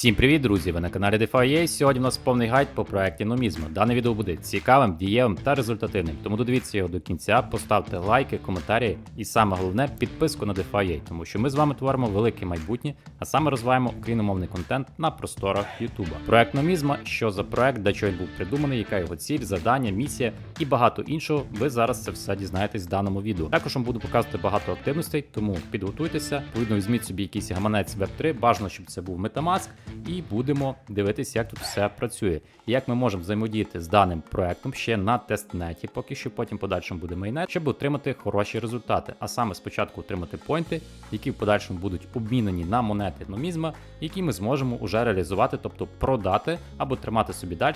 Всім привіт, друзі! Ви на каналі DeFi.ua. Сьогодні у нас повний гайд по проекті Номізма. Дане відео буде цікавим, дієвим та результативним. Тому додивіться його до кінця, поставте лайки, коментарі і саме головне підписку на DeFi.ua, тому що ми з вами творимо велике майбутнє, а саме розвиваємо україномовний контент на просторах Ютуба. Проект Номізма, що за проект, для чого він був придуманий, яка його ціль, завдання, місія і багато іншого. Ви зараз це все дізнаєтесь в даному відео. Також вам буду показувати багато активностей, тому підготуйтеся. Відповідно, візьміть собі якийсь гаманець Web3, бажано, щоб це був Metamask, і будемо дивитися, як тут все працює. Як ми можемо взаємодіяти з даним проектом ще на тестнеті, поки що потім подальшому буде майнет, щоб отримати хороші результати. А саме спочатку отримати поінти, які в подальшому будуть обмінені на монети номізма, які ми зможемо уже реалізувати, тобто продати або тримати собі далі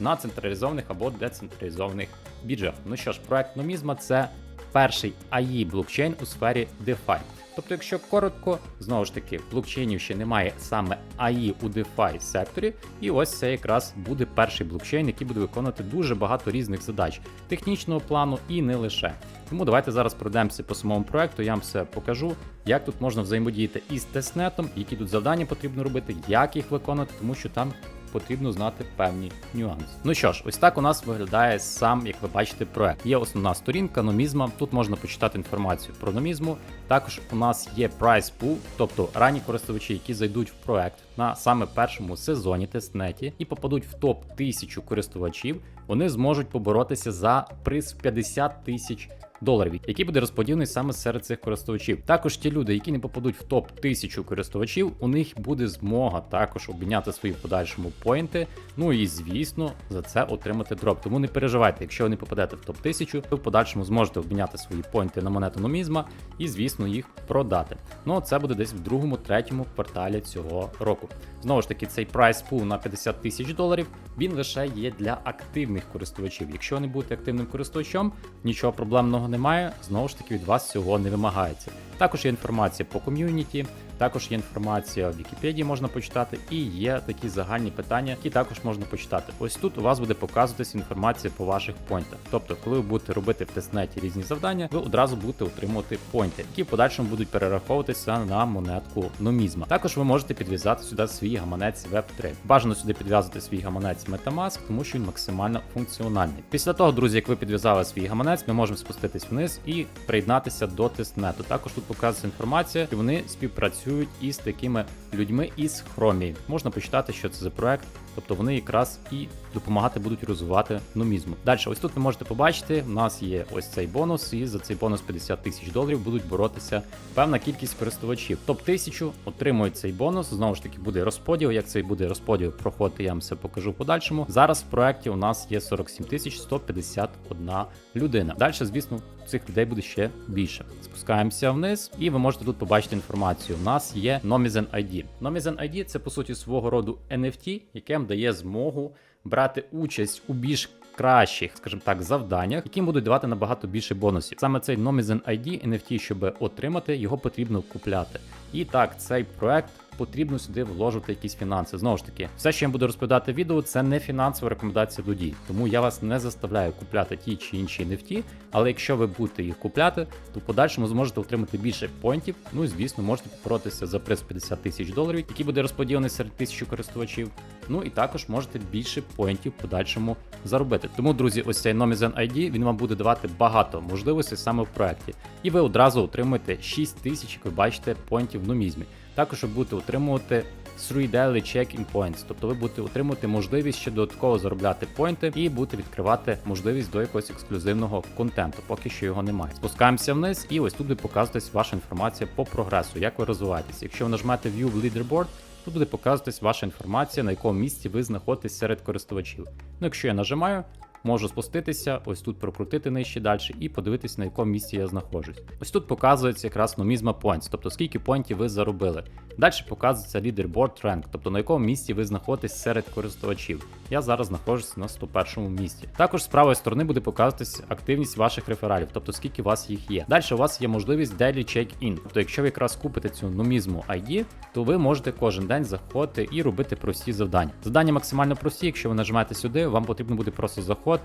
на централізованих або децентралізованих біржах. Ну що ж, проект номізма це перший AI блокчейн у сфері DeFi. Тобто, якщо коротко, знову ж таки, блокчейнів ще немає саме AI у DeFi секторі, і ось це якраз буде перший блокчейн, який буде виконувати дуже багато різних задач технічного плану і не лише. Тому давайте зараз пройдемося по самому проекту, я вам все покажу, як тут можна взаємодіяти із тестнетом, які тут завдання потрібно робити, як їх виконати, тому що там потрібно знати певні нюанси. Ну що ж, ось так у нас виглядає сам, як ви бачите, проект. Є основна сторінка номізма. Тут можна почитати інформацію про номізму. Також у нас є Price Pool, тобто ранні користувачі, які зайдуть в проект на саме першому сезоні тестнеті і попадуть в топ 1000 користувачів, вони зможуть поборотися за приз 50 тисяч доларів, який буде розподілений саме серед цих користувачів. Також ті люди, які не попадуть в топ 1000 користувачів, у них буде змога також обміняти свої в подальшому поінти. Ну і звісно, за це отримати дроп. Тому не переживайте, якщо ви не попадете в топ 1000, ви в подальшому зможете обміняти свої поінти на монету номізма і, звісно, їх продати. Ну це буде десь в другому, третьому кварталі цього року. Знову ж таки, цей прайс пул на 50 тисяч доларів він лише є для активних користувачів. Якщо не будете активним користувачем, нічого проблемного немає. Знову ж таки, від вас цього не вимагається. Також є інформація по ком'юніті, також є інформація в Вікіпедії, можна почитати, і є такі загальні питання, які також можна почитати. Ось тут у вас буде показуватися інформація по ваших поінтах. Тобто, коли ви будете робити в тестнеті різні завдання, ви одразу будете отримувати поінти, які в подальшому будуть перераховуватися на монетку номізма. Також ви можете підв'язати сюди свій гаманець Web3. Бажано сюди підв'язати свій гаманець Metamask, тому що він максимально функціональний. Після того, друзі, як ви підв'язали свій гаманець, ми можемо спуститись вниз і приєднатися до тестнету. Також тут показується інформація, що вони співпрацюють із такими людьми із Хромі. Можна почитати, що це за проект. Тобто вони якраз і допомагати будуть розвивати номізму. Далі, ось тут ви можете побачити, у нас є ось цей бонус, і за цей бонус 50 тисяч доларів будуть боротися певна кількість користувачів. Топ 1000 отримують цей бонус. Знову ж таки, буде розподіл. Як цей буде розподіл проходити, я вам все покажу в подальшому. Зараз в проекті у нас є 47 тисяч 151 людина. Далі, звісно, цих людей буде ще більше. Спускаємося вниз, і ви можете тут побачити інформацію. У нас є Nomizen ID. Nomizen ID це по суті свого роду NFT, яке дає змогу брати участь у більш кращих, скажімо так, завданнях, які будуть давати набагато більше бонусів. Саме цей Nomizen ID NFT, щоб отримати, його потрібно купляти. І так, цей проект. Потрібно сюди вложити якісь фінанси. Знову ж таки, все, що я буду розповідати в відео, це не фінансова рекомендація до дій. Тому я вас не заставляю купляти ті чи інші NFT, але якщо ви будете їх купляти, то в подальшому зможете отримати більше поінтів. Ну і звісно, можете поборотися за приз 50 тисяч доларів, який буде розподілений серед тисячі користувачів. Ну і також можете більше поінтів в подальшому заробити. Тому, друзі, ось цей Nomizen ID, він вам буде давати багато можливостей саме в проєкті. І ви одразу отримуєте 6 тисяч, як ви бачите, поінтів в номізмі. Також ви будете отримувати 3 daily check-in points, тобто ви будете отримувати можливість ще додатково заробляти поінти і будете відкривати можливість до якогось ексклюзивного контенту, поки що його немає. Спускаємося вниз, і ось тут буде показуватись ваша інформація по прогресу, як ви розвиваєтесь. Якщо ви нажмете View Leaderboard, тут буде показуватись ваша інформація, на якому місці ви знаходитесь серед користувачів. Ну, якщо я нажимаю, можу спуститися, ось тут прокрутити нижче далі і подивитися, на якому місці я знаходжусь. Ось тут показується якраз номізма points, тобто скільки поінтів ви заробили. Далі показується leaderboard rank, тобто на якому місці ви знаходитесь серед користувачів. Я зараз знаходжусь на 101 місці. Також з правої сторони буде показуватись активність ваших рефералів, тобто скільки у вас їх є. Далі у вас є можливість daily check-in. Тобто, якщо ви якраз купите цю номізму ID, то ви можете кожен день заходити і робити прості завдання. Завдання максимально прості, якщо ви нажимаєте сюди, вам потрібно буде просто заходити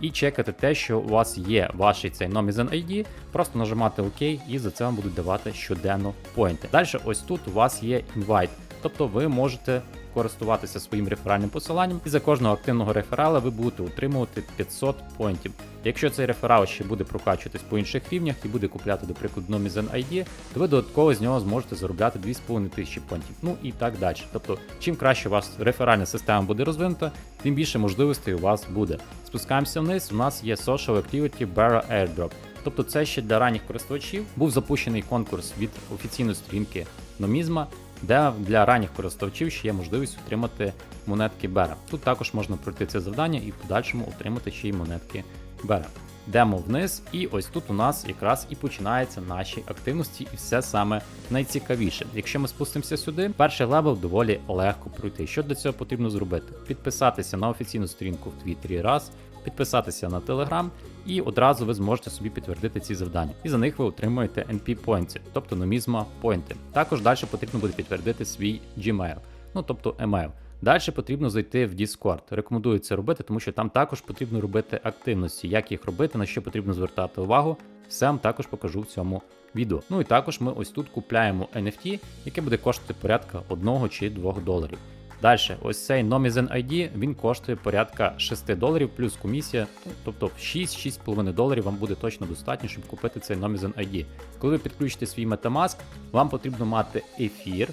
і чекати те, що у вас є ваш цей Nomizen ID, просто нажимати ОК, і за це вам будуть давати щоденно поінти. Далі, ось тут у вас є інвайт. Тобто ви можете користуватися своїм реферальним посиланням, і за кожного активного реферала ви будете отримувати 500 поінтів. Якщо цей реферал ще буде прокачуватись по інших рівнях і буде купляти, до прикладу, Nomizen ID, то ви додатково з нього зможете заробляти 2500 тисячі понтів. Ну і так далі. Тобто, чим краще у вас реферальна система буде розвинута, тим більше можливостей у вас буде. Спускаємося вниз. У нас є Social Activity Barra Airdrop. Тобто це ще для ранніх користувачів був запущений конкурс від офіційної сторінки Номізма, де для ранніх користувачів ще є можливість отримати монетки Бера. Тут також можна пройти це завдання і в подальшому отримати ще й монетки Бера. Йдемо вниз, і ось тут у нас якраз і починаються наші активності, і все саме найцікавіше. Якщо ми спустимося сюди, перший левел доволі легко пройти. Що для цього потрібно зробити? Підписатися на офіційну сторінку в Твіттері раз, підписатися на Телеграм, і одразу ви зможете собі підтвердити ці завдання. І за них ви отримуєте NP поінти, тобто номізма поінти. Також далі потрібно буде підтвердити свій Gmail, ну тобто email. Далі потрібно зайти в Discord. Рекомендую це робити, тому що там також потрібно робити активності. Як їх робити, на що потрібно звертати увагу, все вам також покажу в цьому відео. Ну і також ми ось тут купляємо NFT, яке буде коштувати порядка 1 чи 2 доларів. Далі, ось цей Nomizen ID, він коштує порядка 6 доларів плюс комісія, тобто 6-6,5 доларів вам буде точно достатньо, щоб купити цей Nomizen ID. Коли ви підключите свій Metamask, вам потрібно мати ефір,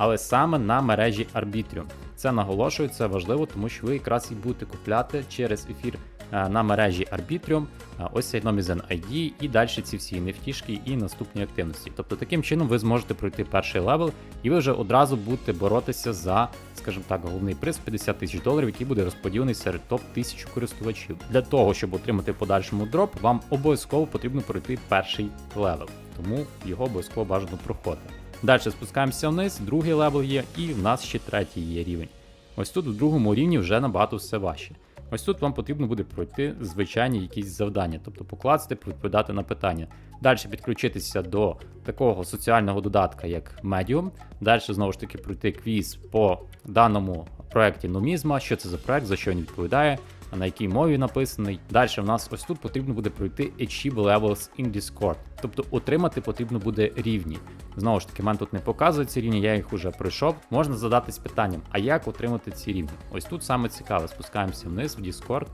але саме на мережі Arbitrium. Це наголошую, це важливо, тому що ви якраз і будете купляти через ефір е, на мережі Arbitrium е, ось цей Nomizen ID і далі ці всі NFT і наступні активності. Тобто таким чином ви зможете пройти перший левел, і ви вже одразу будете боротися за, скажімо так, головний приз 50 тисяч доларів, який буде розподілений серед топ 1000 користувачів. Для того, щоб отримати подальшому дроп, вам обов'язково потрібно пройти перший левел, тому його обов'язково бажано проходити. Далі спускаємося вниз, другий левел є, і в нас ще третій є рівень. Ось тут в другому рівні вже набагато все важче. Ось тут вам потрібно буде пройти звичайні якісь завдання, тобто покласти, відповідати на питання. Далі підключитися до такого соціального додатка, як Medium. Далі знову ж таки пройти квіз по даному проєкті Номізма, що це за проект, за що він відповідає, на якій мові написаний. Далі в нас ось тут потрібно буде пройти Achieve Levels in Discord. Тобто отримати потрібно буде рівні. Знову ж таки, мене тут не показують ці рівні, я їх вже пройшов. Можна задатись питанням, а як отримати ці рівні? Ось тут саме цікаве, спускаємося вниз в Discord,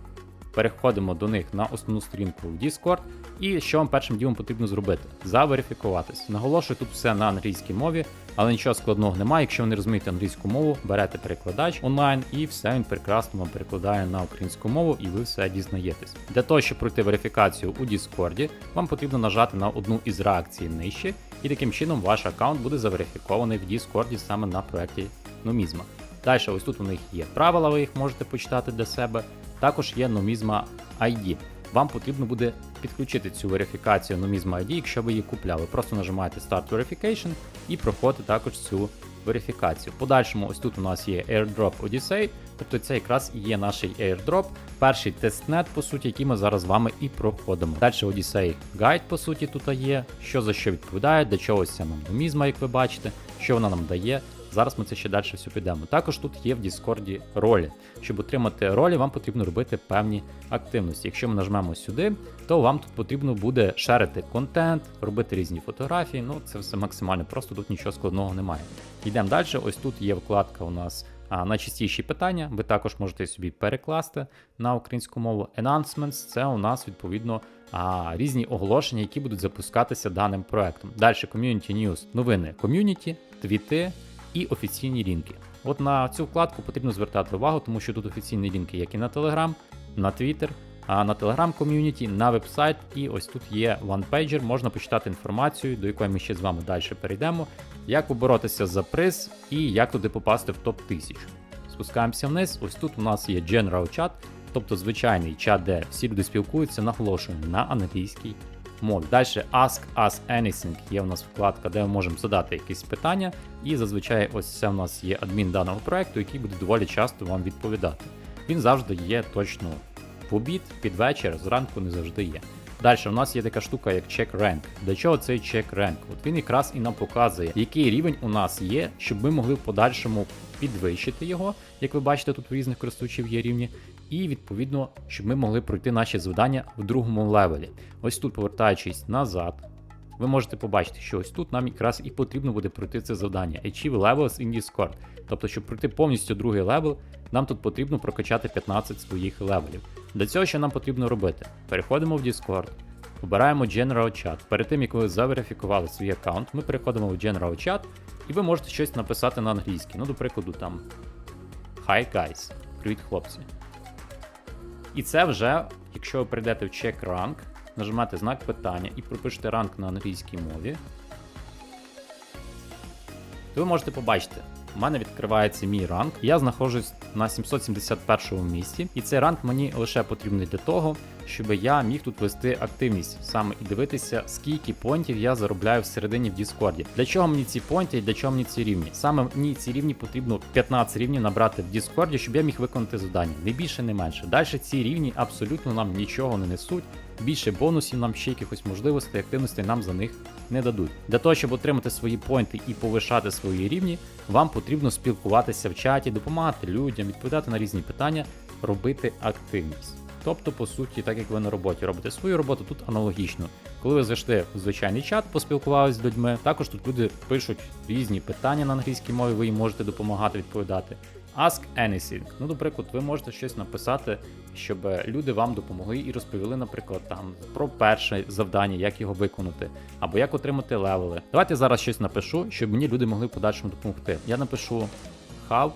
переходимо до них на основну сторінку в Discord. І що вам першим ділом потрібно зробити? Заверифікуватись. Наголошую, тут все на англійській мові, але нічого складного немає. Якщо ви не розумієте англійську мову, берете перекладач онлайн і все він прекрасно вам перекладає на українську мову, і ви все дізнаєтесь. Для того, щоб пройти верифікацію у Discord, вам потрібно нажати на одну із реакцій нижче, і таким чином ваш аккаунт буде заверифікований в Discord саме на проєкті Номізма. Далі, ось тут у них є правила, ви їх можете почитати для себе. Також є Номізма ID. Вам потрібно буде підключити цю верифікацію Номізма ID, якщо ви її купляли. Просто нажимаєте Start Verification і проходите також цю верифікацію. Подальшому, ось тут у нас є Airdrop Odyssey, тобто це якраз і є наш airdrop, перший тестнет, по суті, який ми зараз з вами і проходимо. Далі Odyssey Guide, по суті, тут є, що за що відповідає, для чогось ця нам Номізма, як ви бачите, що вона нам дає. Зараз ми це ще далі все підемо. Також тут є в Діскорді ролі. Щоб отримати ролі, вам потрібно робити певні активності. Якщо ми нажмемо сюди, то вам тут потрібно буде шерити контент, робити різні фотографії. Ну це все максимально просто, тут нічого складного немає. Йдемо далі. Ось тут є вкладка у нас. А найчастіші питання ви також можете собі перекласти на українську мову. Announcements – це у нас відповідно а, різні оголошення, які будуть запускатися даним проектом. Далі Community News, новини ком'юніті, твіти і офіційні лінки. От на цю вкладку потрібно звертати увагу, тому що тут офіційні лінки, як і на Telegram, на Twitter, а на Telegram ком'юніті, на вебсайт, і ось тут є OnePager, можна почитати інформацію, до якої ми ще з вами далі перейдемо, як поборотися за приз і як туди попасти в топ 1000. Спускаємося вниз. Ось тут у нас є General Chat, тобто звичайний чат, де всі люди спілкуються, наголошую на англійській мові. Далі Ask Us Anything є у нас вкладка, де ми можемо задати якісь питання. І зазвичай ось це у нас є адмін даного проекту, який буде доволі часто вам відповідати. Він завжди є точно в обід, під вечір, зранку не завжди є. Далі у нас є така штука, як check rank. Для чого цей check rank? От він якраз і нам показує, який рівень у нас є, щоб ми могли в подальшому підвищити його. Як ви бачите, тут у різних користувачів є рівні. І відповідно, щоб ми могли пройти наші завдання в другому левелі. Ось тут, повертаючись назад, ви можете побачити, що ось тут нам якраз і потрібно буде пройти це завдання Achieve Levels in Discord. Тобто, щоб пройти повністю другий левел, нам тут потрібно прокачати 15 своїх левелів. Для цього що нам потрібно робити? Переходимо в Discord, обираємо General Chat. Перед тим як ви заверифікували свій аккаунт, ми переходимо в General Chat, і ви можете щось написати на англійській. Ну, до прикладу, там Hi guys, привіт хлопці. І це вже, якщо ви прийдете в check rank, нажимати знак питання і пропишете ранг на англійській мові, то ви можете побачити, у мене відкривається мій ранг. Я знаходжусь на 771 місці, і цей ранг мені лише потрібний для того, щоб я міг тут вести активність саме і дивитися, скільки понтів я заробляю всередині в Діскорді. Для чого мені ці понти і для чого мені ці рівні? Саме мені ці рівні потрібно 15 рівнів набрати в Діскорді, щоб я міг виконати завдання. Не більше, не менше. Далі ці рівні абсолютно нам нічого не несуть. Більше бонусів нам ще якихось можливостей, активностей нам за них не дадуть. Для того, щоб отримати свої поінти і повишати свої рівні, вам потрібно спілкуватися в чаті, допомагати людям, відповідати на різні питання, робити активність. Тобто, по суті, так як ви на роботі робите свою роботу, тут аналогічно. Коли ви зайшли в звичайний чат, поспілкувалися з людьми, також тут люди пишуть різні питання на англійській мові, ви їм можете допомагати відповідати. Ask anything. Ну, наприклад, ви можете щось написати, щоб люди вам допомогли і розповіли, наприклад, там про перше завдання, як його виконати, або як отримати левели. Давайте зараз щось напишу, щоб мені люди могли в подальшому допомогти. Я напишу how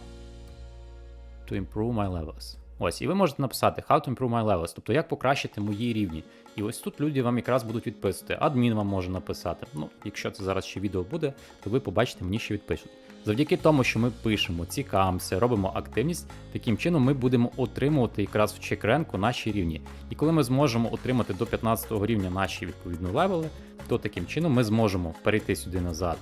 to improve my levels. Ось, і ви можете написати How to improve my levels, тобто як покращити мої рівні. І ось тут люди вам якраз будуть відписувати. Адмін вам може написати. Ну, якщо це зараз ще відео буде, то ви побачите, мені ще відпишуть. Завдяки тому, що ми пишемо, цікавимося, робимо активність, таким чином ми будемо отримувати якраз в чекренку наші рівні. І коли ми зможемо отримати до 15 рівня наші відповідно левели, то таким чином ми зможемо перейти сюди назад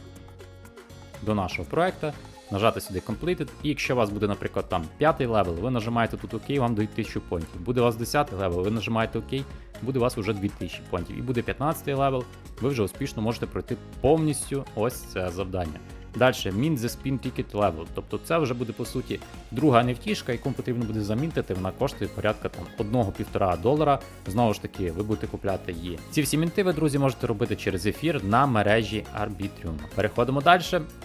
до нашого проекту, нажати сюди Completed, і якщо у вас буде, наприклад, там 5 левел, ви нажимаєте тут ОК, вам дають 1000 понтів. Буде у вас 10 левел, ви нажимаєте ОК, буде у вас вже 2000 понтів. І буде 15 левел, ви вже успішно можете пройти повністю ось це завдання. Далі, Mint the Spin Ticket Level. Тобто це вже буде по суті друга нефтішка, яку потрібно буде замінтити. Вона коштує порядка там 1-1,5 долара. Знову ж таки, ви будете купляти її. Ці всі мінти ви, друзі, можете робити через ефір на мережі Arbitrium. Переходимо далі.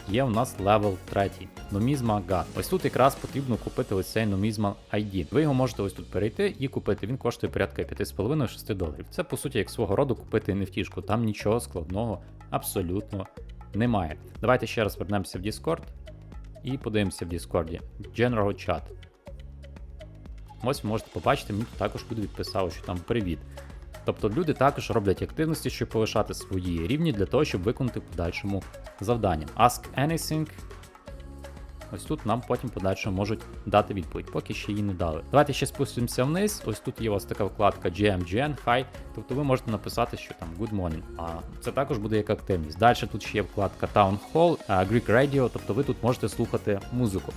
Є у нас левел 3. Номізма GAT. Ось тут якраз потрібно купити ось цей Номізма ID. Ви його можете ось тут перейти і купити. Він коштує порядка 5,5-6 доларів. Це по суті як свого роду купити нефтішку. Там нічого складного абсолютно немає. Давайте ще раз вернемося в Discord і подивимося в Discord. General Chat. Ось ви можете побачити, мені також люди відписали, що там привіт. Тобто люди також роблять активності, щоб повишати свої рівні для того, щоб виконати в подальшому завдання. Ask anything. Ось тут нам потім подальшому можуть дати відповідь, поки ще її не дали. Давайте ще спустимося вниз. Ось тут є вас така вкладка GMGN, Hi. Тобто ви можете написати, що там Good morning. А це також буде як активність. Далі тут ще є вкладка Town Hall, Greek Radio, тобто ви тут можете слухати музику.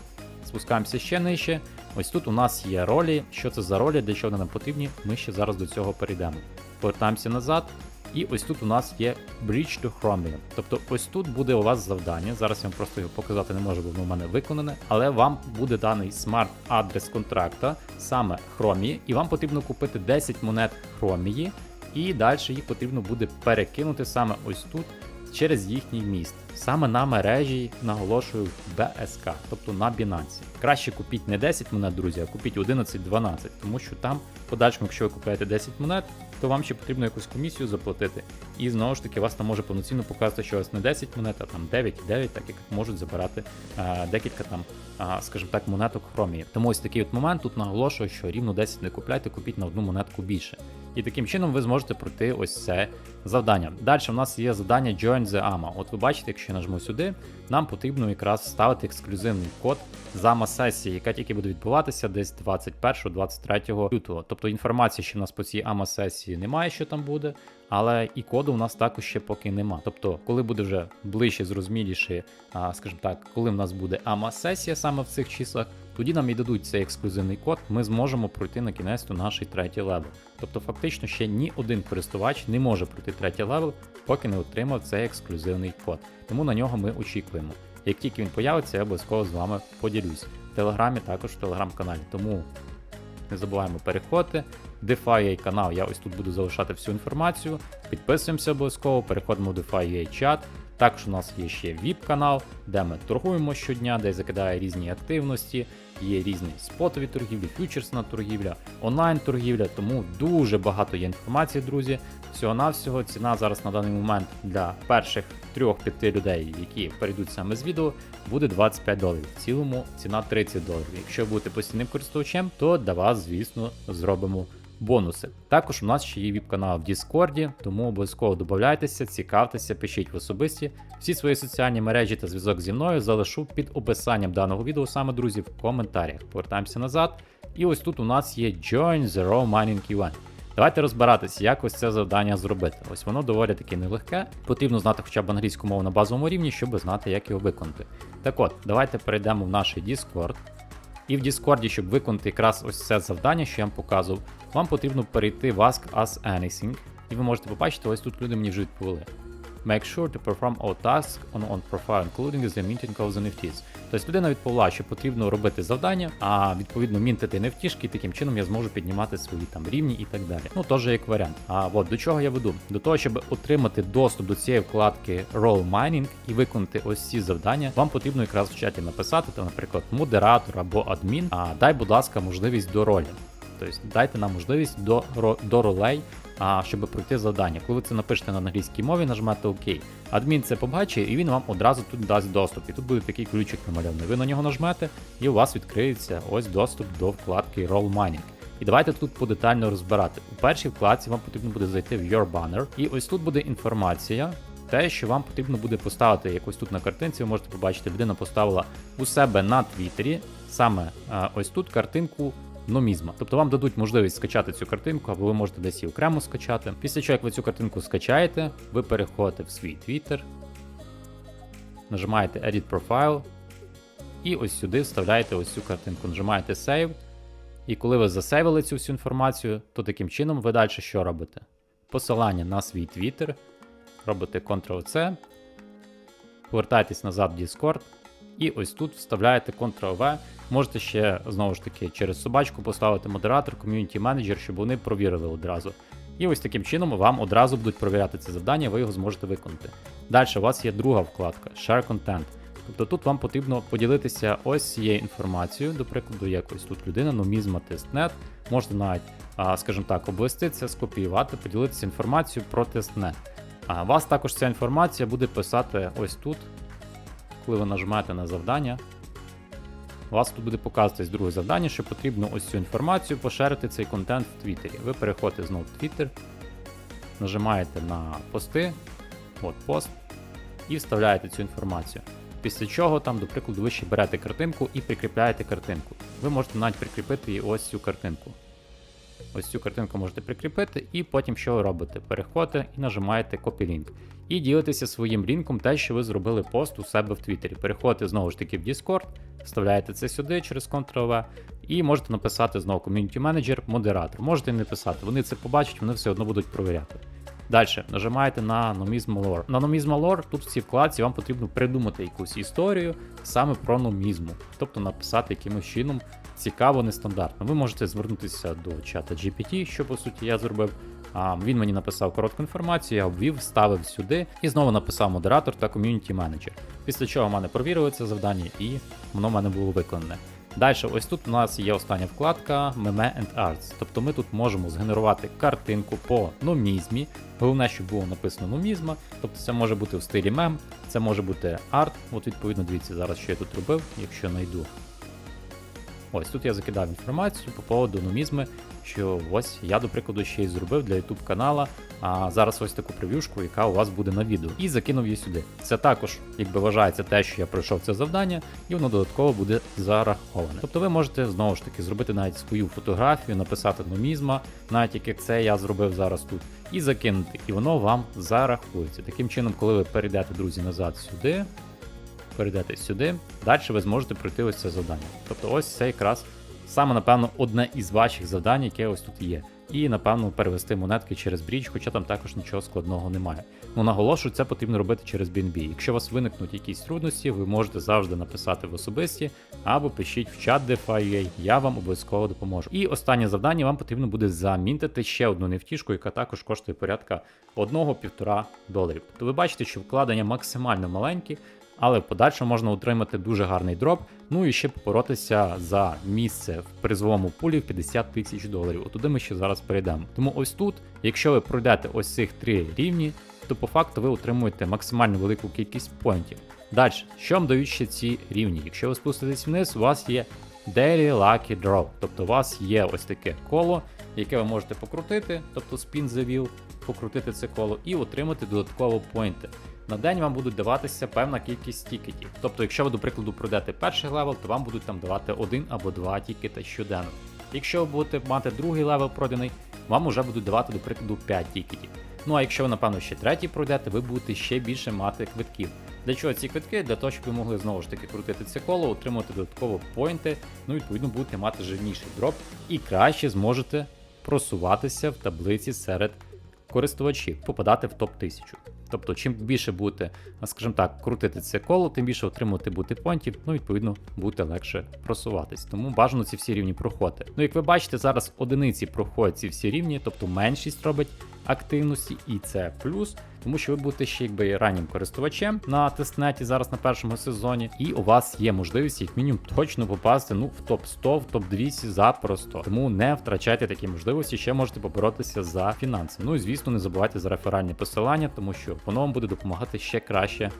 Спускаємося ще нижче. Ось тут у нас є ролі. Що це за ролі, для чого вони нам потрібні, ми ще зараз до цього перейдемо. Повертаємося назад. І ось тут у нас є Bridge to Chromium. Тобто ось тут буде у вас завдання. Зараз я вам просто його показати не можу, бо воно в мене виконане. Але вам буде даний смарт-адрес контракта, саме Chromie, і вам потрібно купити 10 монет Chromie, і далі їх потрібно буде перекинути саме ось тут через їхній міст. Саме на мережі наголошую BSK, тобто на Binance. Краще купіть не 10 монет, друзі, а купіть 11-12, тому що там, подальшому, якщо ви купуєте 10 монет, то вам ще потрібно якусь комісію заплатити. І знову ж таки, вас там може повноцінно показати, що вас не 10 монет, а там 9-9, так як можуть забирати а, декілька там, а, скажімо так, монеток хромії. Тому ось такий от момент тут наголошую, що рівно 10 не купляйте, купіть на одну монетку більше. І таким чином ви зможете пройти ось це завдання. Далі у нас є завдання Join the AMA. От ви бачите, якщо я нажму сюди, нам потрібно якраз вставити ексклюзивний код з AMA сесії, яка тільки буде відбуватися десь 21-23 лютого. Тобто інформації, що в нас по цій ама сесії немає, що там буде, але і коду у нас також ще поки нема. Тобто, коли буде вже ближче, зрозуміліше, скажімо так, коли в нас буде ама сесія саме в цих числах, тоді нам і дадуть цей ексклюзивний код, ми зможемо пройти на кінець наш третій левел. Тобто, фактично, ще ні один користувач не може пройти третій левел, поки не отримав цей ексклюзивний код. Тому на нього ми очікуємо. Як тільки він появиться, я обов'язково з вами поділюсь. В телеграмі також в телеграм-каналі. Тому не забуваємо переходити, DeFi канал. Я ось тут буду залишати всю інформацію. Підписуємося обов'язково, переходимо в DeFi чат. Також у нас є ще VIP канал, де ми торгуємо щодня, де я закидаю різні активності, є різні спотові торгівлі, фьючерсна торгівля, онлайн торгівля. Тому дуже багато є інформації, друзі. Всього-навсього ціна зараз на даний момент для перших 3-5 людей, які перейдуть саме з відео, буде 25 доларів. В цілому ціна 30 доларів. Якщо будете постійним користувачем, то для вас, звісно, зробимо бонуси. Також у нас ще є віп-канал в Діскорді, тому обов'язково додавайтеся, цікавтеся, пишіть в особисті. Всі свої соціальні мережі та зв'язок зі мною залишу під описанням даного відео, саме друзі, в коментарях. Повертаємося назад. І ось тут у нас є Join Raw Mining Event. Давайте розбиратися, як ось це завдання зробити. Ось воно доволі таки нелегке. Потрібно знати хоча б англійську мову на базовому рівні, щоб знати, як його виконати. Так от, давайте перейдемо в наш Discord. І в Діскорді, щоб виконати якраз ось це завдання, що я вам показував, вам потрібно перейти в Ask Us Anything. І ви можете побачити, ось тут люди мені вже відповіли. Make sure to perform all tasks on on profile, including the minting of the NFTs. Тобто людина відповіла, що потрібно робити завдання, а відповідно мінтити NFT, і таким чином я зможу піднімати свої там рівні і так далі. Ну теж як варіант. А от до чого я веду? До того, щоб отримати доступ до цієї вкладки Roll Mining і виконати ось ці завдання, вам потрібно якраз в чаті написати, там, наприклад, модератор або адмін. А дай, будь ласка, можливість до ролі. Тобто дайте нам можливість до, ро- до ролей, щоб пройти завдання. Коли ви це напишете на англійській мові, нажмете ОК. Адмін це побачить, і він вам одразу тут дасть доступ. І тут буде такий ключик намальований. Ви на нього нажмете, і у вас відкриється ось доступ до вкладки Roll Mining. І давайте тут подетально розбирати. У першій вкладці вам потрібно буде зайти в Your Banner, і ось тут буде інформація. Те, що вам потрібно буде поставити якось тут на картинці, ви можете побачити, людина поставила у себе на Твіттері саме а, ось тут картинку номізма. Тобто вам дадуть можливість скачати цю картинку, або ви можете десь її окремо скачати. Після чого, як ви цю картинку скачаєте, ви переходите в свій Twitter, нажимаєте Edit Profile, і ось сюди вставляєте ось цю картинку. Нажимаєте Save. І коли ви засейвили цю всю інформацію, то таким чином ви далі що робите? Посилання на свій Twitter, робите Ctrl-C, повертаєтесь назад в Discord, і ось тут вставляєте Ctrl-V. Можете ще знову ж таки через собачку поставити модератор, ком'юніті менеджер, щоб вони провірили одразу. І ось таким чином вам одразу будуть провіряти це завдання, ви його зможете виконати. Далі у вас є друга вкладка Share Content. Тобто тут вам потрібно поділитися ось цією інформацією, до прикладу, як ось тут людина, numizma.testnet. Можете навіть, скажімо так, обвести це, скопіювати, поділитися інформацією про тестнет. А вас також ця інформація буде писати ось тут, коли ви нажмете на завдання. У вас тут буде показуватись друге завдання, що потрібно ось цю інформацію поширити цей контент в Твіттері. Ви переходите знову в Твіттер, нажимаєте на пости, от пост, і вставляєте цю інформацію. Після чого там, до прикладу, ви ще берете картинку і прикріпляєте картинку. Ви можете навіть прикріпити і ось цю картинку. Ось цю картинку можете прикріпити, і потім що ви робите? Переходите і нажимаєте Copy. І ділитеся своїм лінком те, що ви зробили пост у себе в Твіттері. Переходите знову ж таки в Discord, вставляєте це сюди через Ctrl-V, і можете написати знову Community Manager, модератор. Можете не писати, вони це побачать, вони все одно будуть провіряти. Далі нажимаєте на Nomisma Lore. На Nomisma Lore тут в цій вкладці вам потрібно придумати якусь історію саме про номізму, тобто написати якимось чином цікаво, нестандартно. Ви можете звернутися до чата GPT, що по суті я зробив. А, він мені написав коротку інформацію, я обвів, вставив сюди і знову написав модератор та ком'юніті менеджер. Після чого в мене провірили це завдання і воно в мене було виконане. Далі, ось тут у нас є остання вкладка Meme and Arts. Тобто ми тут можемо згенерувати картинку по номізмі. Головне, щоб було написано номізма. Тобто це може бути в стилі мем, це може бути арт. От відповідно, дивіться, зараз що я тут робив, якщо знайду. Ось тут я закидав інформацію по поводу номізми, що ось я, до прикладу, ще й зробив для YouTube канала. А зараз ось таку прев'юшку, яка у вас буде на відео, і закинув її сюди. Це також, якби вважається те, що я пройшов це завдання, і воно додатково буде зараховане. Тобто ви можете знову ж таки зробити навіть свою фотографію, написати номізма, навіть як це я зробив зараз тут, і закинути, і воно вам зарахується. Таким чином, коли ви перейдете, друзі, назад сюди, перейдете сюди, далі ви зможете пройти ось це завдання. Тобто ось це якраз саме, напевно, одне із ваших завдань, яке ось тут є. і, напевно, перевести монетки через бріч, хоча там також нічого складного немає. Ну наголошую, це потрібно робити через BNB. Якщо у вас виникнуть якісь трудності, ви можете завжди написати в особисті або пишіть в чат DeFi.ua, я вам обов'язково допоможу. І останнє завдання вам потрібно буде замінтити ще одну нефтішку, яка також коштує порядка 1-1,5 доларів. Тобто ви бачите, що вкладення максимально маленькі, але в подальшому можна отримати дуже гарний дроп. Ну і ще поборотися за місце в призовому пулі в 50 тисяч доларів. Отуди ми ще зараз перейдемо. Тому ось тут, якщо ви пройдете ось цих три рівні, то по факту ви отримуєте максимально велику кількість поінтів. Далі, що вам дають ще ці рівні? Якщо ви спуститесь вниз, у вас є Daily Lucky Draw, тобто у вас є ось таке коло, яке ви можете покрутити, тобто the Wheel, покрутити це коло і отримати додатково поінти. На день вам будуть даватися певна кількість тікетів. Тобто, якщо ви, до прикладу, пройдете перший левел, то вам будуть там давати один або два тікета щоденно. Якщо ви будете мати другий левел пройдений, вам вже будуть давати, до прикладу, 5 тікетів. Ну а якщо ви, напевно, ще третій пройдете, ви будете ще більше мати квитків. Для чого ці квитки? Для того, щоб ви могли знову ж таки крутити це коло, отримувати додатково поінти, ну відповідно будете мати жирніший дроп і краще зможете просуватися в таблиці серед користувачів, попадати в топ 1000. Тобто, чим більше будете, скажімо так, крутити це коло, тим більше отримувати бути понтів, ну відповідно буде легше просуватись. Тому бажано ці всі рівні проходити. Ну, як ви бачите, зараз одиниці проходять ці всі рівні, тобто меншість робить активності, і це плюс, тому що ви будете ще якби раннім користувачем на тестнеті зараз на першому сезоні, і у вас є можливість як мінімум точно попасти ну в топ 100 в топ 200 запросто. Тому не втрачайте такі можливості, ще можете поборотися за фінанси. Ну і звісно, не забувайте за реферальне посилання, тому що воно вам буде допомагати ще краще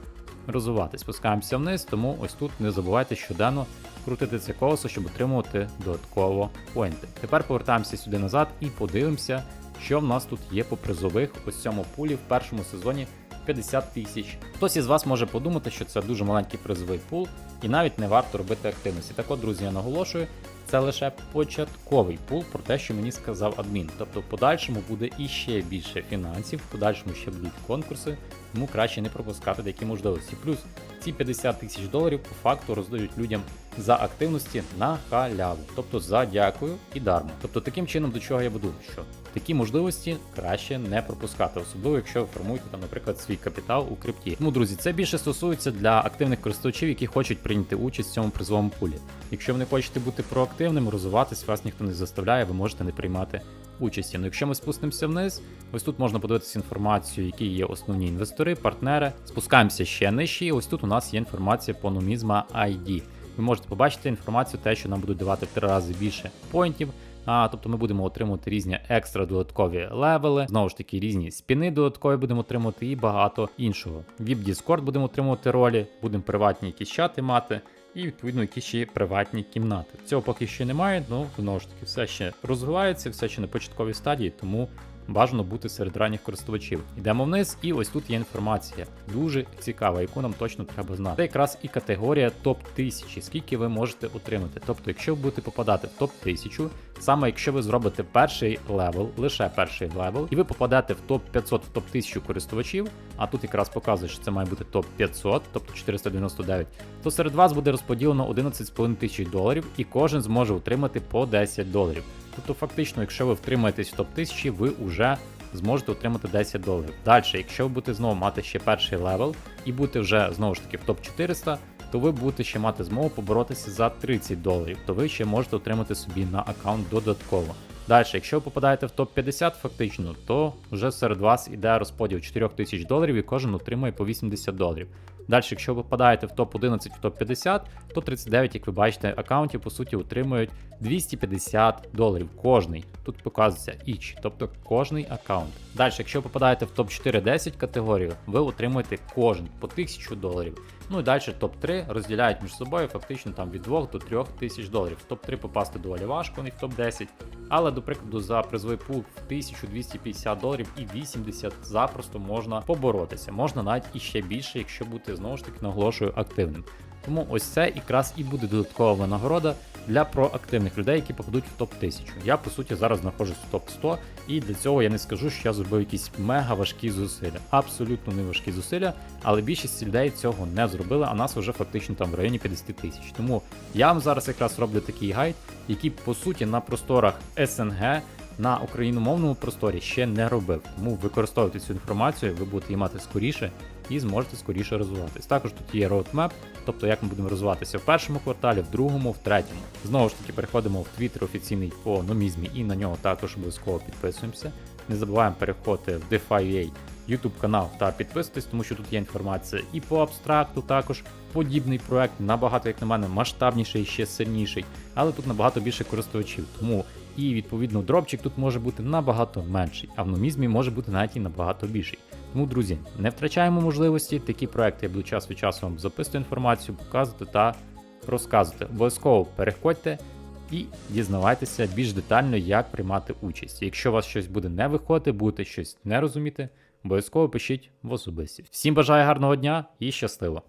розвиватись. Спускаємося вниз, тому ось тут не забувайте щоденно крутити це колесо, щоб отримувати додатково поінти. Тепер повертаємося сюди назад і подивимося, що в нас тут є по призових ось цьому пулі в першому сезоні 50 тисяч. Хтось із вас може подумати, що це дуже маленький призовий пул, і навіть не варто робити активності. Так от, друзі, я наголошую, це лише початковий пул про те, що мені сказав адмін. Тобто в подальшому буде іще більше фінансів, в подальшому ще будуть конкурси, тому краще не пропускати такі можливості. Плюс ці 50 тисяч доларів по факту роздають людям за активності на халяву, тобто за дякую і дарма. Тобто таким чином до чого я веду, що такі можливості краще не пропускати, особливо якщо ви формуєте там, наприклад, свій капітал у крипті. Тому, друзі, це більше стосується для активних користувачів, які хочуть прийняти участь в цьому призовому пулі. Якщо ви не хочете бути проактивним, розвиватись, вас ніхто не заставляє, ви можете не приймати участі. Ну, якщо ми спустимося вниз, ось тут можна подивитися інформацію, які є основні інвестори, партнери. Спускаємося ще нижче, і ось тут у нас є інформація по Numizma ID. Ви можете побачити інформацію, те, що нам будуть давати в три рази більше поінтів. А, тобто ми будемо отримувати різні екстра додаткові левели, знову ж таки, різні спіни додаткові будемо отримувати і багато іншого. VIP Discord будемо отримувати ролі, будемо приватні якісь чати мати. І відповідно якісь ще приватні кімнати. Цього поки що немає, ну знову ж таки, все ще розвивається, все ще на початковій стадії, тому бажано бути серед ранніх користувачів. Йдемо вниз, і ось тут є інформація, дуже цікава, яку нам точно треба знати. Це якраз і категорія топ 1000 скільки ви можете отримати. Тобто, якщо ви будете попадати в топ 1000 саме якщо ви зробите перший левел, лише перший левел, і ви попадете в топ 500 в топ 1000 користувачів, а тут якраз показує, що це має бути топ 500, тобто 499, то серед вас буде розподілено 11,5 тисяч доларів, і кожен зможе отримати по 10 доларів. Тобто, фактично, якщо ви втримаєтесь в топ 1000, ви вже зможете отримати 10 доларів. Далі, якщо ви будете знову мати ще перший левел і будете вже знову ж таки в топ 400, то ви будете ще мати змогу поборотися за 30 доларів, то ви ще можете отримати собі на аккаунт додатково. Далі, якщо ви попадаєте в топ-50 фактично, то вже серед вас іде розподіл 4 тисяч доларів і кожен отримує по 80 доларів. Далі, якщо ви попадаєте в топ-11, в топ-50, то 39, як ви бачите, аккаунтів по суті отримують 250 доларів. Кожний. Тут показується each, тобто кожний аккаунт. Далі, якщо ви попадаєте в топ-4-10 категорію, ви отримуєте кожен по 1000 доларів. Ну і далі топ-3 розділяють між собою фактично там від 2 до 3 тисяч доларів. В топ-3 попасти доволі важко, не в топ-10. Але, до прикладу, за призовий пул в 1250 доларів і 80 запросто можна поборотися. Можна навіть і ще більше, якщо бути знову ж таки наголошую активним. Тому ось це якраз і буде додаткова винагорода для проактивних людей, які попадуть в топ 1000. Я по суті зараз знаходжусь в топ 100, і для цього я не скажу, що я зробив якісь мега важкі зусилля. Абсолютно не важкі зусилля, але більшість людей цього не зробили, а нас вже фактично там в районі 50 тисяч. Тому я вам зараз якраз роблю такий гайд, який по суті на просторах СНГ на україномовному просторі ще не робив. Тому використовуйте цю інформацію, ви будете її мати скоріше і зможете скоріше розвиватись. Також тут є roadmap, тобто як ми будемо розвиватися в першому кварталі, в другому, в третьому. Знову ж таки, переходимо в Twitter офіційний по номізмі і на нього також обов'язково підписуємося. Не забуваємо переходити в DeFi.ua YouTube канал та підписуйтесь, тому що тут є інформація і по абстракту також. Подібний проект набагато, як на мене, масштабніший ще сильніший, але тут набагато більше користувачів. Тому і відповідно дропчик тут може бути набагато менший, а в номізмі може бути навіть і набагато більший. Тому, друзі, не втрачаємо можливості. Такі проекти я буду час від часу вам записувати інформацію, показувати та розказувати. Обов'язково переходьте і дізнавайтеся більш детально, як приймати участь. Якщо у вас щось буде не виходити, будете щось не розуміти, обов'язково пишіть в особисті. Всім бажаю гарного дня і щасливо!